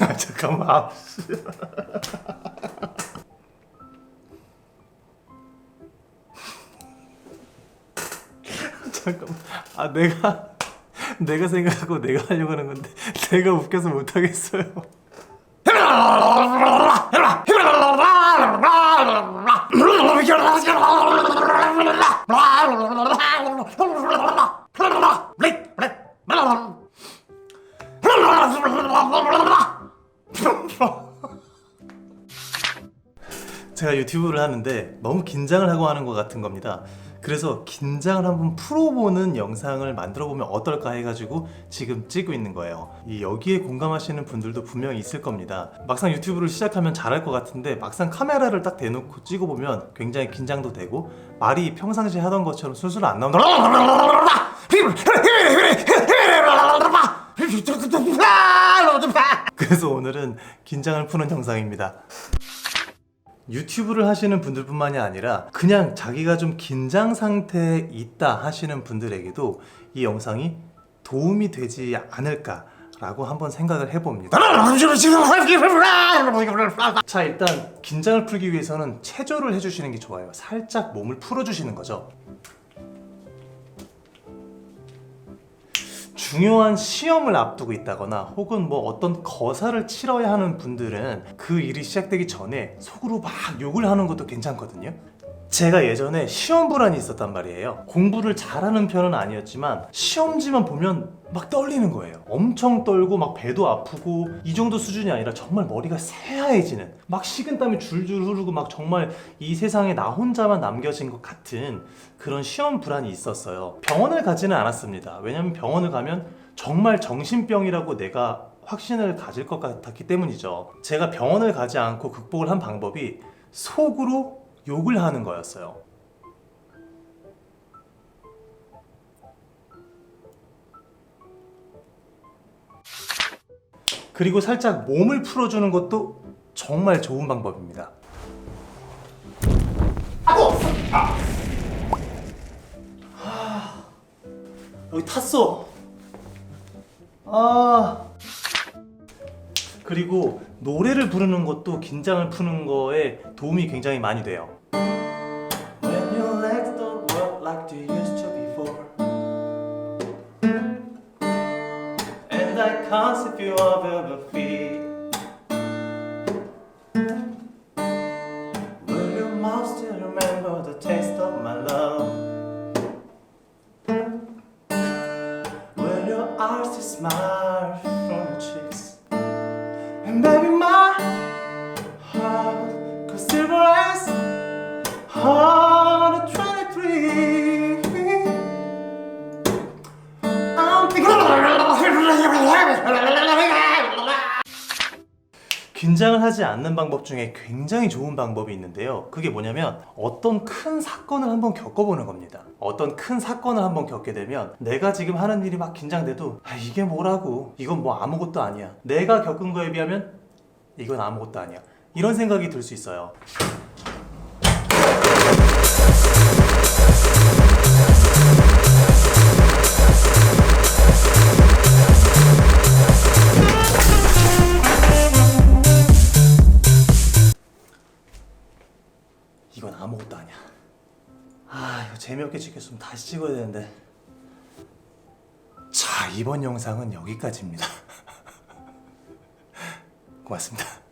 아 잠깐만. 잠깐만. 아 내가 내가 생각하고 내가 하려고 하는 건데 내가 웃겨서 못 하겠어요. 제가 유튜브를 하는데 너무 긴장을 하고 하는 것 같은 겁니다. 그래서 긴장을 한번 풀어보는 영상을 만들어 보면 어떨까 해가지고 지금 찍고 있는 거예요. 이 여기에 공감하시는 분들도 분명히 있을 겁니다. 막상 유튜브를 시작하면 잘할 것 같은데 막상 카메라를 딱 대놓고 찍어보면 굉장히 긴장도 되고 말이 평상시 하던 것처럼 술술 안 나온다. 그래서 오늘은 긴장을 푸는 영상입니다. 유튜브를 하시는 분들뿐만이 아니라 그냥 자기가 좀 긴장 상태에 있다 하시는 분들에게도 이 영상이 도움이 되지 않을까 라고 한번 생각을 해봅니다. 자 일단 긴장을 풀기 위해서는 체조를 해주시는 게 좋아요. 살짝 몸을 풀어주시는 거죠. 중요한 시험을 앞두고 있다거나 혹은 뭐 어떤 거사를 치러야 하는 분들은 그 일이 시작되기 전에 속으로 막 욕을 하는 것도 괜찮거든요. 제가 예전에 시험 불안이 있었단 말이에요. 공부를 잘하는 편은 아니었지만 시험지만 보면 막 떨리는 거예요. 엄청 떨고 막 배도 아프고 이 정도 수준이 아니라 정말 머리가 새하얘지는 막 식은땀이 줄줄 흐르고 막 정말 이 세상에 나 혼자만 남겨진 것 같은 그런 시험 불안이 있었어요. 병원을 가지는 않았습니다. 왜냐면 병원을 가면 정말 정신병이라고 내가 확신을 가질 것 같았기 때문이죠. 제가 병원을 가지 않고 극복을 한 방법이 속으로 욕을 하는 거였어요. 그리고 살짝 몸을 풀어주는 것도 정말 좋은 방법입니다. 아, 여기 탔어. 아. 그리고 노래를 부르는 것도 긴장을 푸는 거에 도움이 굉장히 많이 돼요. To eyes still smile from your cheeks? And they 긴장을 하지 않는 방법 중에 굉장히 좋은 방법이 있는데요. 그게 뭐냐면 어떤 큰 사건을 한번 겪어보는 겁니다. 어떤 큰 사건을 한번 겪게 되면 내가 지금 하는 일이 막 긴장돼도 아, 이게 뭐라고 이건 뭐 아무것도 아니야. 내가 겪은 거에 비하면 이건 아무것도 아니야. 이런 생각이 들 수 있어요. 아, 이거 재미없게 찍혔으면 다시 찍어야 되는데. 자, 이번 영상은 여기까지입니다. 고맙습니다.